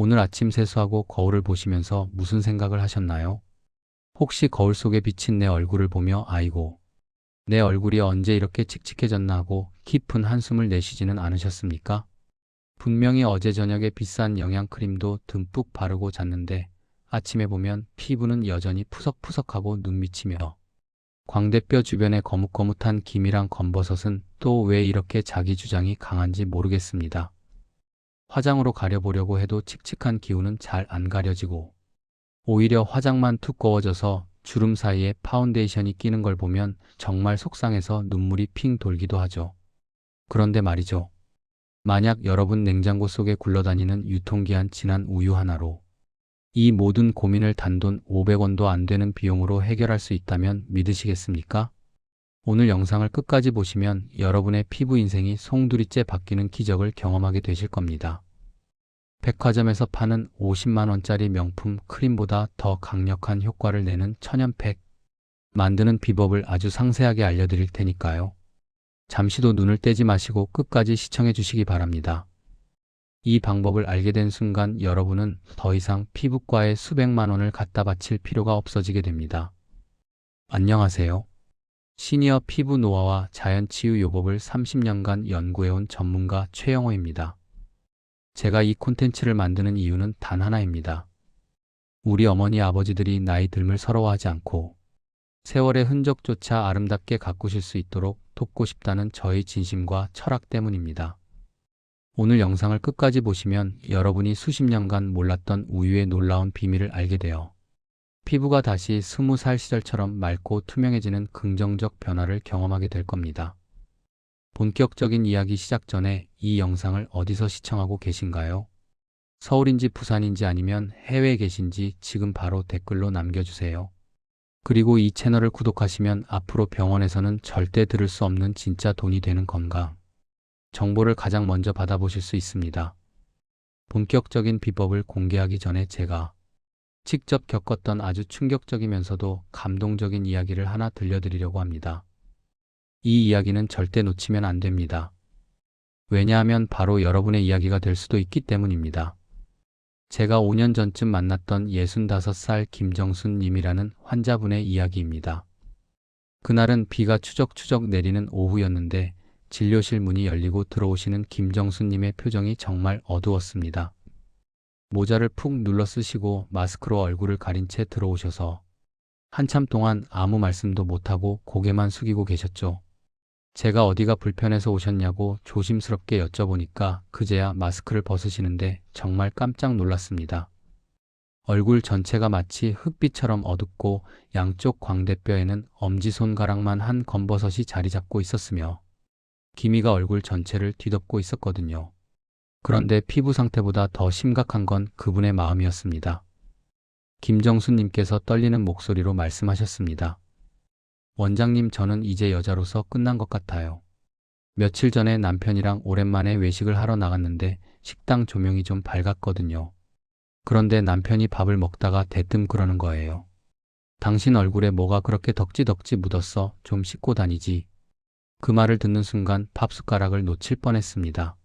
오늘 아침 세수하고 거울을 보시면서 무슨 생각을 하셨나요? 혹시 거울 속에 비친 내 얼굴을 보며 아이고, 내 얼굴이 언제 이렇게 칙칙해졌나 하고 깊은 한숨을 내쉬지는 않으셨습니까? 분명히 어제 저녁에 비싼 영양크림도 듬뿍 바르고 잤는데 아침에 보면 피부는 여전히 푸석푸석하고 눈 미치며 광대뼈 주변에 거뭇거뭇한 기미랑 검버섯은 또 왜 이렇게 자기 주장이 강한지 모르겠습니다. 화장으로 가려보려고 해도 칙칙한 기운은 잘 안 가려지고 오히려 화장만 두꺼워져서 주름 사이에 파운데이션이 끼는 걸 보면 정말 속상해서 눈물이 핑 돌기도 하죠. 그런데 말이죠. 만약 여러분 냉장고 속에 굴러다니는 유통기한 지난 우유 하나로 이 모든 고민을 단돈 500원도 안 되는 비용으로 해결할 수 있다면 믿으시겠습니까? 오늘 영상을 끝까지 보시면 여러분의 피부 인생이 송두리째 바뀌는 기적을 경험하게 되실 겁니다. 백화점에서 파는 50만원짜리 명품 크림보다 더 강력한 효과를 내는 천연팩 만드는 비법을 아주 상세하게 알려드릴 테니까요. 잠시도 눈을 떼지 마시고 끝까지 시청해 주시기 바랍니다. 이 방법을 알게 된 순간 여러분은 더 이상 피부과에 수백만 원을 갖다 바칠 필요가 없어지게 됩니다. 안녕하세요. 시니어 피부 노화와 자연 치유 요법을 30년간 연구해온 전문가 최영호입니다. 제가 이 콘텐츠를 만드는 이유는 단 하나입니다. 우리 어머니 아버지들이 나이 듦을 서러워하지 않고 세월의 흔적조차 아름답게 가꾸실 수 있도록 돕고 싶다는 저의 진심과 철학 때문입니다. 오늘 영상을 끝까지 보시면 여러분이 수십 년간 몰랐던 우유의 놀라운 비밀을 알게 되어 피부가 다시 스무 살 시절처럼 맑고 투명해지는 긍정적 변화를 경험하게 될 겁니다. 본격적인 이야기 시작 전에 이 영상을 어디서 시청하고 계신가요? 서울인지 부산인지 아니면 해외에 계신지 지금 바로 댓글로 남겨주세요. 그리고 이 채널을 구독하시면 앞으로 병원에서는 절대 들을 수 없는 진짜 돈이 되는 건강 정보를 가장 먼저 받아보실 수 있습니다. 본격적인 비법을 공개하기 전에 제가 직접 겪었던 아주 충격적이면서도 감동적인 이야기를 하나 들려드리려고 합니다. 이 이야기는 절대 놓치면 안 됩니다. 왜냐하면 바로 여러분의 이야기가 될 수도 있기 때문입니다. 제가 5년 전쯤 만났던 65살 김정순 님이라는 환자분의 이야기입니다. 그날은 비가 추적추적 내리는 오후였는데 진료실 문이 열리고 들어오시는 김정순 님의 표정이 정말 어두웠습니다. 모자를 푹 눌러 쓰시고 마스크로 얼굴을 가린 채 들어오셔서 한참 동안 아무 말씀도 못하고 고개만 숙이고 계셨죠. 제가 어디가 불편해서 오셨냐고 조심스럽게 여쭤보니까 그제야 마스크를 벗으시는데 정말 깜짝 놀랐습니다. 얼굴 전체가 마치 흙빛처럼 어둡고 양쪽 광대뼈에는 엄지손가락만 한 검버섯이 자리 잡고 있었으며 기미가 얼굴 전체를 뒤덮고 있었거든요. 그런데 피부 상태보다 더 심각한 건 그분의 마음이었습니다. 김정수님께서 떨리는 목소리로 말씀하셨습니다. 원장님, 저는 이제 여자로서 끝난 것 같아요. 며칠 전에 남편이랑 오랜만에 외식을 하러 나갔는데 식당 조명이 좀 밝았거든요. 그런데 남편이 밥을 먹다가 대뜸 그러는 거예요. 당신 얼굴에 뭐가 그렇게 덕지덕지 묻었어? 좀 씻고 다니지. 그 말을 듣는 순간 밥 숟가락을 놓칠 뻔했습니다.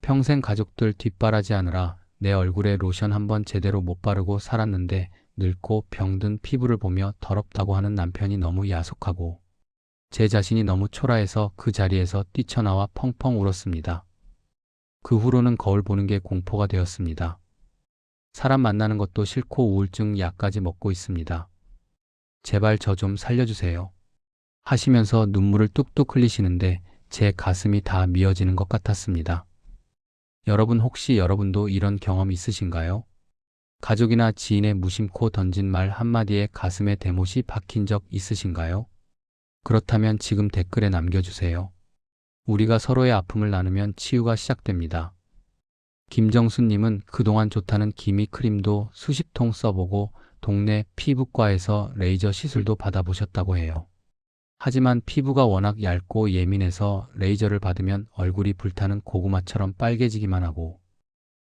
평생 가족들 뒷바라지하느라 내 얼굴에 로션 한번 제대로 못 바르고 살았는데 늙고 병든 피부를 보며 더럽다고 하는 남편이 너무 야속하고 제 자신이 너무 초라해서 그 자리에서 뛰쳐나와 펑펑 울었습니다. 그 후로는 거울 보는 게 공포가 되었습니다. 사람 만나는 것도 싫고 우울증 약까지 먹고 있습니다. 제발 저 좀 살려주세요. 하시면서 눈물을 뚝뚝 흘리시는데 제 가슴이 다 미어지는 것 같았습니다. 여러분 혹시 여러분도 이런 경험 있으신가요? 가족이나 지인의 무심코 던진 말 한마디에 가슴에 대못이 박힌 적 있으신가요? 그렇다면 지금 댓글에 남겨주세요. 우리가 서로의 아픔을 나누면 치유가 시작됩니다. 김정수님은 그동안 좋다는 기미 크림도 수십 통 써보고 동네 피부과에서 레이저 시술도 받아보셨다고 해요. 하지만 피부가 워낙 얇고 예민해서 레이저를 받으면 얼굴이 불타는 고구마처럼 빨개지기만 하고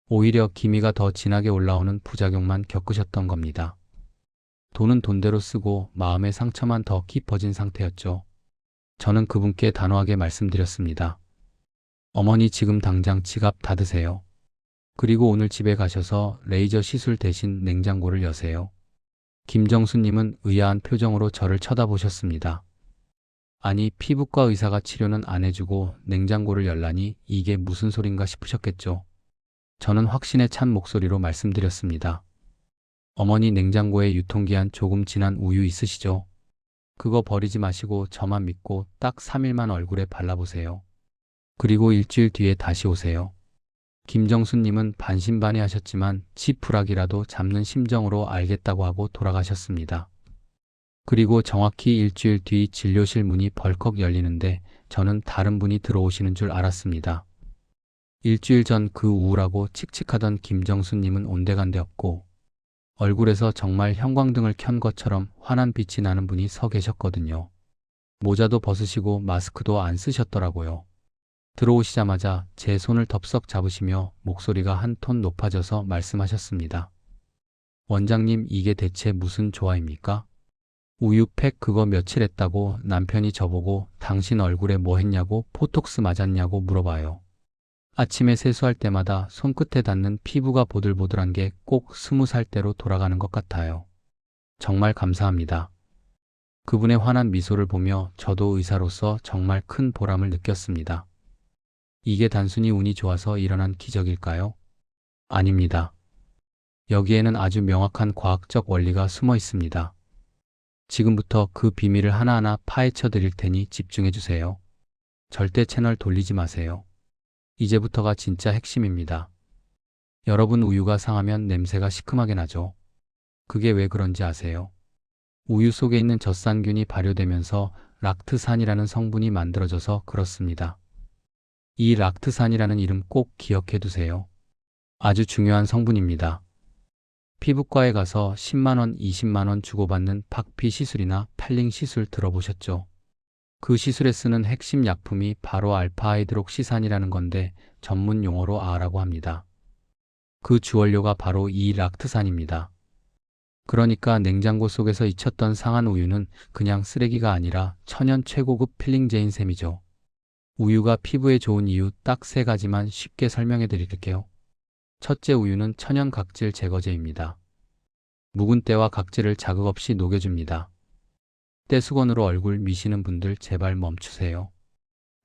오히려 기미가 더 진하게 올라오는 부작용만 겪으셨던 겁니다. 돈은 돈대로 쓰고 마음의 상처만 더 깊어진 상태였죠. 저는 그분께 단호하게 말씀드렸습니다. 어머니 지금 당장 지갑 닫으세요. 그리고 오늘 집에 가셔서 레이저 시술 대신 냉장고를 여세요. 김정수님은 의아한 표정으로 저를 쳐다보셨습니다. 아니, 피부과 의사가 치료는 안 해주고 냉장고를 열라니 이게 무슨 소린가 싶으셨겠죠. 저는 확신에 찬 목소리로 말씀드렸습니다. 어머니 냉장고에 유통기한 조금 지난 우유 있으시죠? 그거 버리지 마시고 저만 믿고 딱 3일만 얼굴에 발라보세요. 그리고 일주일 뒤에 다시 오세요. 김정수님은 반신반의 하셨지만 지푸라기라도 잡는 심정으로 알겠다고 하고 돌아가셨습니다. 그리고 정확히 일주일 뒤 진료실 문이 벌컥 열리는데 저는 다른 분이 들어오시는 줄 알았습니다. 일주일 전 그 우울하고 칙칙하던 김정수님은 온데간데 없고 얼굴에서 정말 형광등을 켠 것처럼 환한 빛이 나는 분이 서 계셨거든요. 모자도 벗으시고 마스크도 안 쓰셨더라고요. 들어오시자마자 제 손을 덥석 잡으시며 목소리가 한 톤 높아져서 말씀하셨습니다. 원장님, 이게 대체 무슨 조화입니까? 우유팩 그거 며칠 했다고 남편이 저보고 당신 얼굴에 뭐 했냐고 포톡스 맞았냐고 물어봐요. 아침에 세수할 때마다 손끝에 닿는 피부가 보들보들한 게 꼭 스무 살 때로 돌아가는 것 같아요. 정말 감사합니다. 그분의 환한 미소를 보며 저도 의사로서 정말 큰 보람을 느꼈습니다. 이게 단순히 운이 좋아서 일어난 기적일까요? 아닙니다. 여기에는 아주 명확한 과학적 원리가 숨어 있습니다. 지금부터 그 비밀을 하나하나 파헤쳐 드릴 테니 집중해 주세요. 절대 채널 돌리지 마세요. 이제부터가 진짜 핵심입니다. 여러분 우유가 상하면 냄새가 시큼하게 나죠. 그게 왜 그런지 아세요? 우유 속에 있는 젖산균이 발효되면서 락트산이라는 성분이 만들어져서 그렇습니다. 이 락트산이라는 이름 꼭 기억해 두세요. 아주 중요한 성분입니다. 피부과에 가서 10만원, 20만원 주고받는 박피 시술이나 팔링 시술 들어보셨죠? 그 시술에 쓰는 핵심 약품이 바로 알파하이드록시산이라는 건데 전문 용어로 아라고 합니다. 그 주원료가 바로 이 락트산입니다. 그러니까 냉장고 속에서 잊혔던 상한 우유는 그냥 쓰레기가 아니라 천연 최고급 필링제인 셈이죠. 우유가 피부에 좋은 이유 딱 세 가지만 쉽게 설명해 드릴게요. 첫째 우유는 천연 각질 제거제입니다. 묵은 때와 각질을 자극 없이 녹여줍니다. 떼수건으로 얼굴 미시는 분들 제발 멈추세요.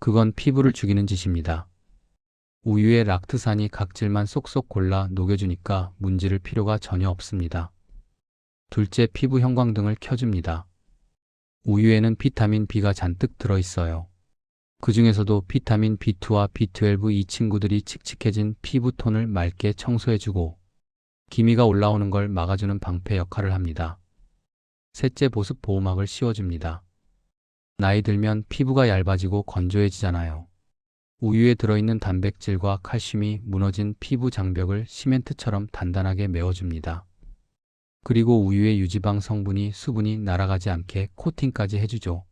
그건 피부를 죽이는 짓입니다. 우유의 락트산이 각질만 쏙쏙 골라 녹여주니까 문지를 필요가 전혀 없습니다. 둘째 피부 형광등을 켜줍니다. 우유에는 비타민 B가 잔뜩 들어있어요. 그 중에서도 비타민 B2와 B12 이 친구들이 칙칙해진 피부톤을 맑게 청소해주고 기미가 올라오는 걸 막아주는 방패 역할을 합니다. 셋째 보습 보호막을 씌워줍니다. 나이 들면 피부가 얇아지고 건조해지잖아요. 우유에 들어있는 단백질과 칼슘이 무너진 피부 장벽을 시멘트처럼 단단하게 메워줍니다. 그리고 우유의 유지방 성분이 수분이 날아가지 않게 코팅까지 해주죠.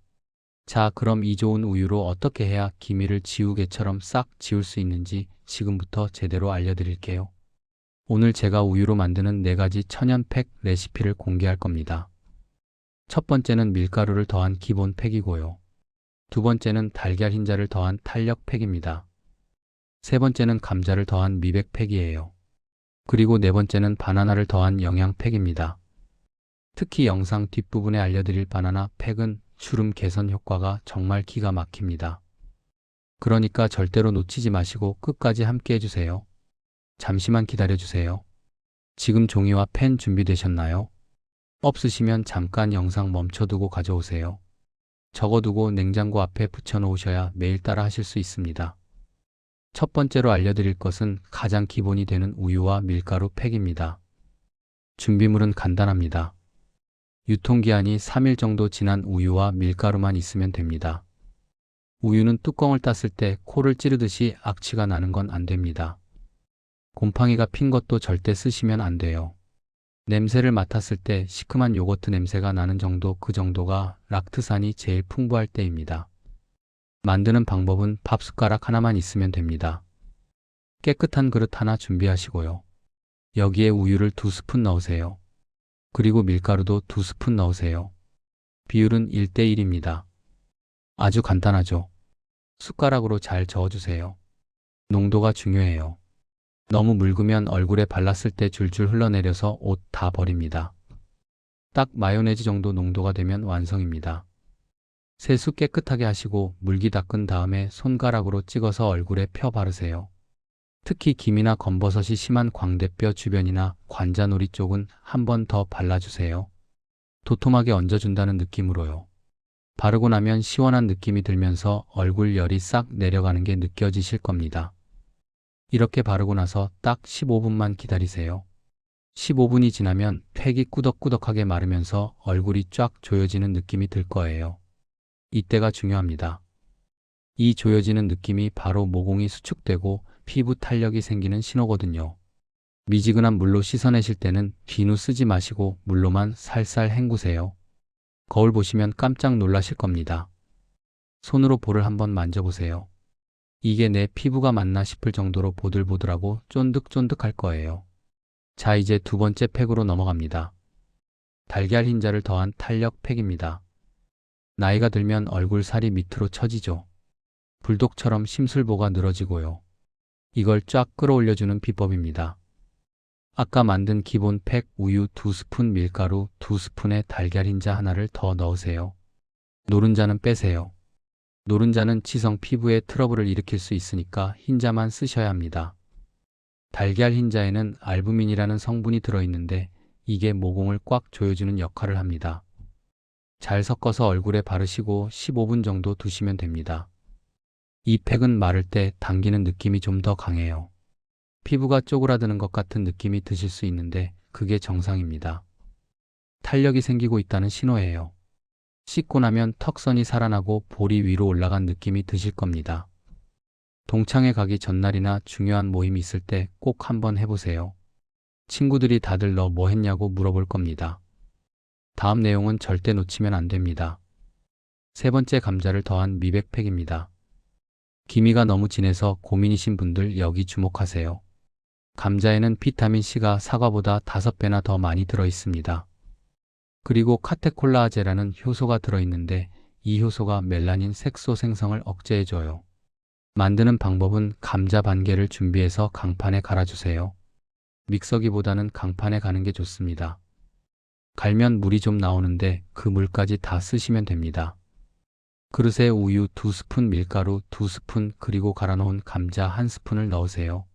자, 그럼 이 좋은 우유로 어떻게 해야 기미를 지우개처럼 싹 지울 수 있는지 지금부터 제대로 알려드릴게요. 오늘 제가 우유로 만드는 네 가지 천연팩 레시피를 공개할 겁니다. 첫 번째는 밀가루를 더한 기본 팩이고요. 두 번째는 달걀 흰자를 더한 탄력 팩입니다. 세 번째는 감자를 더한 미백 팩이에요. 그리고 네 번째는 바나나를 더한 영양 팩입니다. 특히 영상 뒷부분에 알려드릴 바나나 팩은 주름 개선 효과가 정말 기가 막힙니다. 그러니까 절대로 놓치지 마시고 끝까지 함께 해주세요. 잠시만 기다려주세요. 지금 종이와 펜 준비되셨나요? 없으시면 잠깐 영상 멈춰두고 가져오세요. 적어두고 냉장고 앞에 붙여놓으셔야 매일 따라 하실 수 있습니다. 첫 번째로 알려드릴 것은 가장 기본이 되는 우유와 밀가루 팩입니다. 준비물은 간단합니다. 유통기한이 3일 정도 지난 우유와 밀가루만 있으면 됩니다. 우유는 뚜껑을 땄을 때 코를 찌르듯이 악취가 나는 건 안 됩니다. 곰팡이가 핀 것도 절대 쓰시면 안 돼요. 냄새를 맡았을 때 시큼한 요거트 냄새가 나는 정도 그 정도가 락트산이 제일 풍부할 때입니다. 만드는 방법은 밥 숟가락 하나만 있으면 됩니다. 깨끗한 그릇 하나 준비하시고요. 여기에 우유를 두 스푼 넣으세요. 그리고 밀가루도 두 스푼 넣으세요. 비율은 1대1입니다. 아주 간단하죠. 숟가락으로 잘 저어주세요. 농도가 중요해요. 너무 묽으면 얼굴에 발랐을 때 줄줄 흘러내려서 옷 다 버립니다. 딱 마요네즈 정도 농도가 되면 완성입니다. 세수 깨끗하게 하시고 물기 닦은 다음에 손가락으로 찍어서 얼굴에 펴 바르세요. 특히 김이나 검버섯이 심한 광대뼈 주변이나 관자놀이 쪽은 한 번 더 발라주세요. 도톰하게 얹어준다는 느낌으로요. 바르고 나면 시원한 느낌이 들면서 얼굴 열이 싹 내려가는 게 느껴지실 겁니다. 이렇게 바르고 나서 딱 15분만 기다리세요. 15분이 지나면 팩이 꾸덕꾸덕하게 마르면서 얼굴이 쫙 조여지는 느낌이 들 거예요. 이때가 중요합니다. 이 조여지는 느낌이 바로 모공이 수축되고 피부 탄력이 생기는 신호거든요. 미지근한 물로 씻어내실 때는 비누 쓰지 마시고 물로만 살살 헹구세요. 거울 보시면 깜짝 놀라실 겁니다. 손으로 볼을 한번 만져보세요. 이게 내 피부가 맞나 싶을 정도로 보들보들하고 쫀득쫀득할 거예요. 자, 이제 두 번째 팩으로 넘어갑니다. 달걀 흰자를 더한 탄력 팩입니다. 나이가 들면 얼굴 살이 밑으로 처지죠. 불독처럼 심술보가 늘어지고요. 이걸 쫙 끌어올려주는 비법입니다. 아까 만든 기본 팩 우유 2스푼 밀가루 2스푼에 달걀 흰자 하나를 더 넣으세요. 노른자는 빼세요. 노른자는 치성 피부에 트러블을 일으킬 수 있으니까 흰자만 쓰셔야 합니다. 달걀 흰자에는 알부민이라는 성분이 들어있는데 이게 모공을 꽉 조여주는 역할을 합니다. 잘 섞어서 얼굴에 바르시고 15분 정도 두시면 됩니다. 이 팩은 마를 때 당기는 느낌이 좀 더 강해요. 피부가 쪼그라드는 것 같은 느낌이 드실 수 있는데 그게 정상입니다. 탄력이 생기고 있다는 신호예요. 씻고 나면 턱선이 살아나고 볼이 위로 올라간 느낌이 드실 겁니다. 동창회 가기 전날이나 중요한 모임이 있을 때 꼭 한번 해보세요. 친구들이 다들 너 뭐 했냐고 물어볼 겁니다. 다음 내용은 절대 놓치면 안 됩니다. 세 번째 감자를 더한 미백팩입니다. 기미가 너무 진해서 고민이신 분들 여기 주목하세요. 감자에는 비타민C가 사과보다 5배나 더 많이 들어 있습니다. 그리고 카테콜라제라는 효소가 들어있는데 이 효소가 멜라닌 색소 생성을 억제해줘요. 만드는 방법은 감자 반 개를 준비해서 강판에 갈아주세요. 믹서기보다는 강판에 가는 게 좋습니다. 갈면 물이 좀 나오는데 그 물까지 다 쓰시면 됩니다. 그릇에 우유 2스푼, 밀가루 2스푼, 그리고 갈아놓은 감자 1스푼을 넣으세요.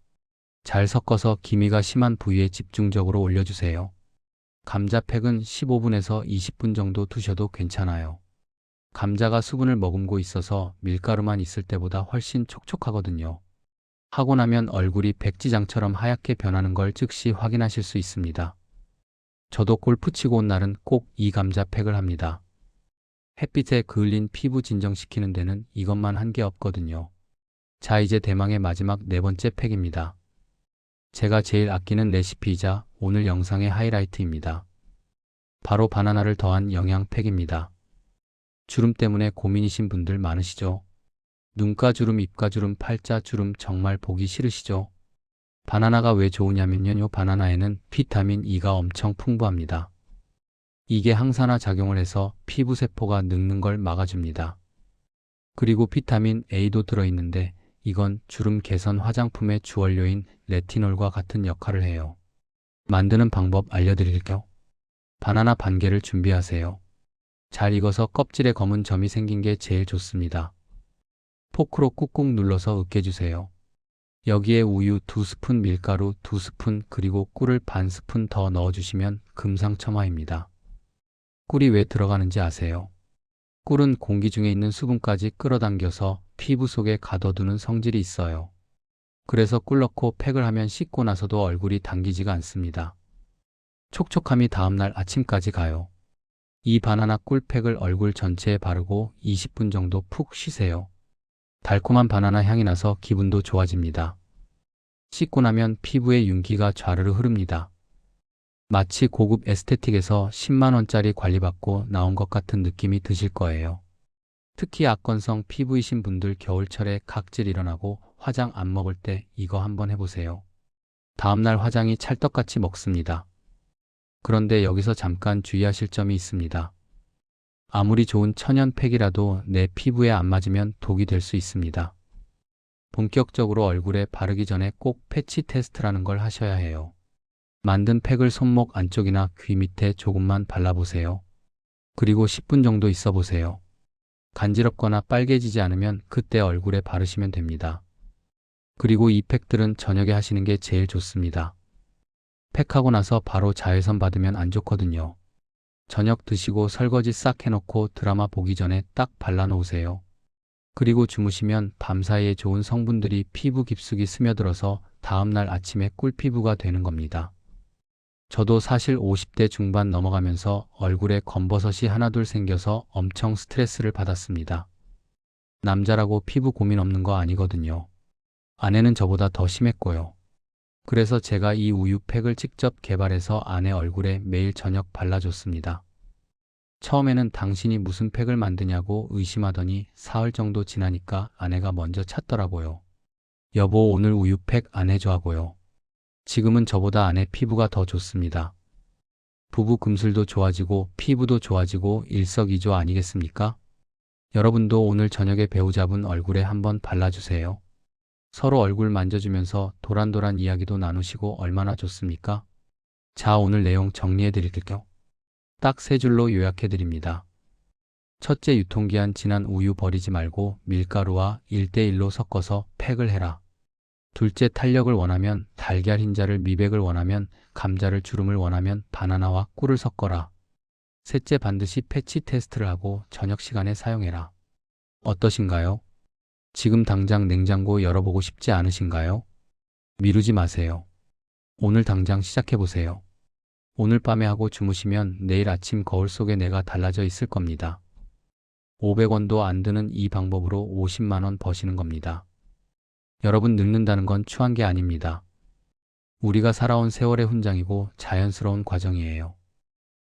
잘 섞어서 기미가 심한 부위에 집중적으로 올려주세요. 감자팩은 15분에서 20분 정도 두셔도 괜찮아요. 감자가 수분을 머금고 있어서 밀가루만 있을 때보다 훨씬 촉촉하거든요. 하고 나면 얼굴이 백지장처럼 하얗게 변하는 걸 즉시 확인하실 수 있습니다. 저도 골프 치고 온 날은 꼭 이 감자팩을 합니다. 햇빛에 그을린 피부 진정시키는 데는 이것만 한 게 없거든요. 자, 이제 대망의 마지막 네 번째 팩입니다. 제가 제일 아끼는 레시피이자 오늘 영상의 하이라이트입니다. 바로 바나나를 더한 영양팩입니다. 주름 때문에 고민이신 분들 많으시죠? 눈가 주름, 입가 주름, 팔자 주름 정말 보기 싫으시죠? 바나나가 왜 좋으냐면요. 요 바나나에는 비타민 E가 엄청 풍부합니다. 이게 항산화 작용을 해서 피부 세포가 늙는 걸 막아줍니다. 그리고 비타민 A도 들어있는데 이건 주름 개선 화장품의 주원료인 레티놀과 같은 역할을 해요. 만드는 방법 알려드릴게요. 바나나 반 개를 준비하세요. 잘 익어서 껍질에 검은 점이 생긴 게 제일 좋습니다. 포크로 꾹꾹 눌러서 으깨주세요. 여기에 우유 2스푼, 밀가루 2스푼, 그리고 꿀을 반 스푼 더 넣어주시면 금상첨화입니다. 꿀이 왜 들어가는지 아세요? 꿀은 공기 중에 있는 수분까지 끌어당겨서 피부 속에 가둬두는 성질이 있어요. 그래서 꿀 넣고 팩을 하면 씻고 나서도 얼굴이 당기지가 않습니다. 촉촉함이 다음날 아침까지 가요. 이 바나나 꿀팩을 얼굴 전체에 바르고 20분 정도 푹 쉬세요. 달콤한 바나나 향이 나서 기분도 좋아집니다. 씻고 나면 피부에 윤기가 좌르르 흐릅니다. 마치 고급 에스테틱에서 10만원짜리 관리받고 나온 것 같은 느낌이 드실 거예요. 특히 악건성 피부이신 분들 겨울철에 각질 일어나고 화장 안 먹을 때 이거 한번 해보세요. 다음날 화장이 찰떡같이 먹습니다. 그런데 여기서 잠깐 주의하실 점이 있습니다. 아무리 좋은 천연 팩이라도 내 피부에 안 맞으면 독이 될 수 있습니다. 본격적으로 얼굴에 바르기 전에 꼭 패치 테스트라는 걸 하셔야 해요. 만든 팩을 손목 안쪽이나 귀 밑에 조금만 발라보세요. 그리고 10분 정도 있어 보세요. 간지럽거나 빨개지지 않으면 그때 얼굴에 바르시면 됩니다. 그리고 이 팩들은 저녁에 하시는 게 제일 좋습니다. 팩하고 나서 바로 자외선 받으면 안 좋거든요. 저녁 드시고 설거지 싹 해놓고 드라마 보기 전에 딱 발라놓으세요. 그리고 주무시면 밤 사이에 좋은 성분들이 피부 깊숙이 스며들어서 다음날 아침에 꿀피부가 되는 겁니다. 저도 사실 50대 중반 넘어가면서 얼굴에 검버섯이 하나둘 생겨서 엄청 스트레스를 받았습니다. 남자라고 피부 고민 없는 거 아니거든요. 아내는 저보다 더 심했고요. 그래서 제가 이 우유팩을 직접 개발해서 아내 얼굴에 매일 저녁 발라줬습니다. 처음에는 당신이 무슨 팩을 만드냐고 의심하더니 사흘 정도 지나니까 아내가 먼저 찾더라고요. 여보 오늘 우유팩 안 해줘 하고요. 지금은 저보다 아내 피부가 더 좋습니다. 부부 금슬도 좋아지고 피부도 좋아지고 일석이조 아니겠습니까? 여러분도 오늘 저녁에 배우자분 얼굴에 한번 발라주세요. 서로 얼굴 만져주면서 도란도란 이야기도 나누시고 얼마나 좋습니까? 자, 오늘 내용 정리해 드릴게요. 딱 세 줄로 요약해 드립니다. 첫째, 유통기한 지난 우유 버리지 말고 밀가루와 1대1로 섞어서 팩을 해라. 둘째, 탄력을 원하면 달걀 흰자를 미백을 원하면 감자를 주름을 원하면 바나나와 꿀을 섞어라. 셋째, 반드시 패치 테스트를 하고 저녁 시간에 사용해라. 어떠신가요? 지금 당장 냉장고 열어보고 싶지 않으신가요? 미루지 마세요. 오늘 당장 시작해보세요. 오늘 밤에 하고 주무시면 내일 아침 거울 속에 내가 달라져 있을 겁니다. 500원도 안 드는 이 방법으로 50만원 버시는 겁니다. 여러분 늙는다는 건 추한 게 아닙니다. 우리가 살아온 세월의 훈장이고 자연스러운 과정이에요.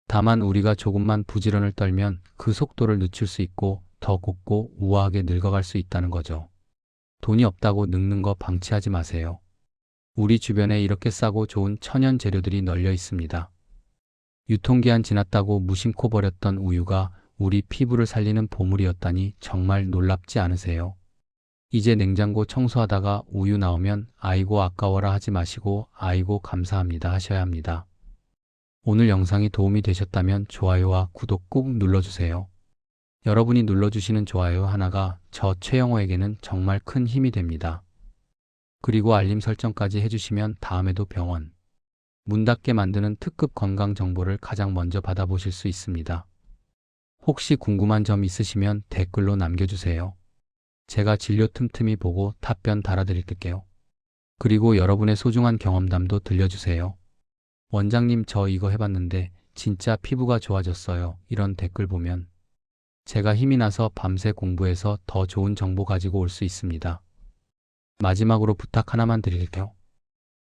다만 우리가 조금만 부지런을 떨면 그 속도를 늦출 수 있고 더 곱고 우아하게 늙어갈 수 있다는 거죠. 돈이 없다고 늙는 거 방치하지 마세요. 우리 주변에 이렇게 싸고 좋은 천연 재료들이 널려 있습니다. 유통기한 지났다고 무심코 버렸던 우유가 우리 피부를 살리는 보물이었다니 정말 놀랍지 않으세요? 이제 냉장고 청소하다가 우유 나오면 아이고 아까워라 하지 마시고 아이고 감사합니다 하셔야 합니다. 오늘 영상이 도움이 되셨다면 좋아요와 구독 꾹 눌러주세요. 여러분이 눌러주시는 좋아요 하나가 저 최영호에게는 정말 큰 힘이 됩니다. 그리고 알림 설정까지 해주시면 다음에도 병원, 문 닫게 만드는 특급 건강 정보를 가장 먼저 받아보실 수 있습니다. 혹시 궁금한 점 있으시면 댓글로 남겨주세요. 제가 진료 틈틈이 보고 답변 달아드릴 게요. 그리고 여러분의 소중한 경험담도 들려주세요. 원장님 저 이거 해봤는데 진짜 피부가 좋아졌어요. 이런 댓글 보면 제가 힘이 나서 밤새 공부해서 더 좋은 정보 가지고 올 수 있습니다. 마지막으로 부탁 하나만 드릴게요.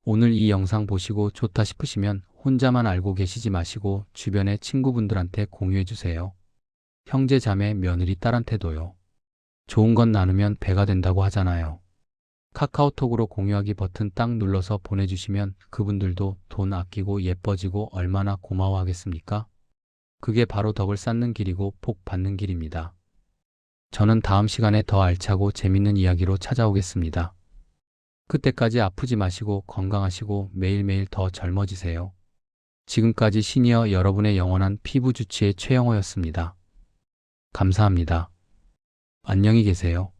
오늘 이 영상 보시고 좋다 싶으시면 혼자만 알고 계시지 마시고 주변의 친구분들한테 공유해 주세요. 형제, 자매, 며느리, 딸한테도요. 좋은 건 나누면 배가 된다고 하잖아요. 카카오톡으로 공유하기 버튼 딱 눌러서 보내주시면 그분들도 돈 아끼고 예뻐지고 얼마나 고마워하겠습니까? 그게 바로 덕을 쌓는 길이고 복 받는 길입니다. 저는 다음 시간에 더 알차고 재밌는 이야기로 찾아오겠습니다. 그때까지 아프지 마시고 건강하시고 매일매일 더 젊어지세요. 지금까지 시니어 여러분의 영원한 피부 주치의 최영호였습니다. 감사합니다. 안녕히 계세요.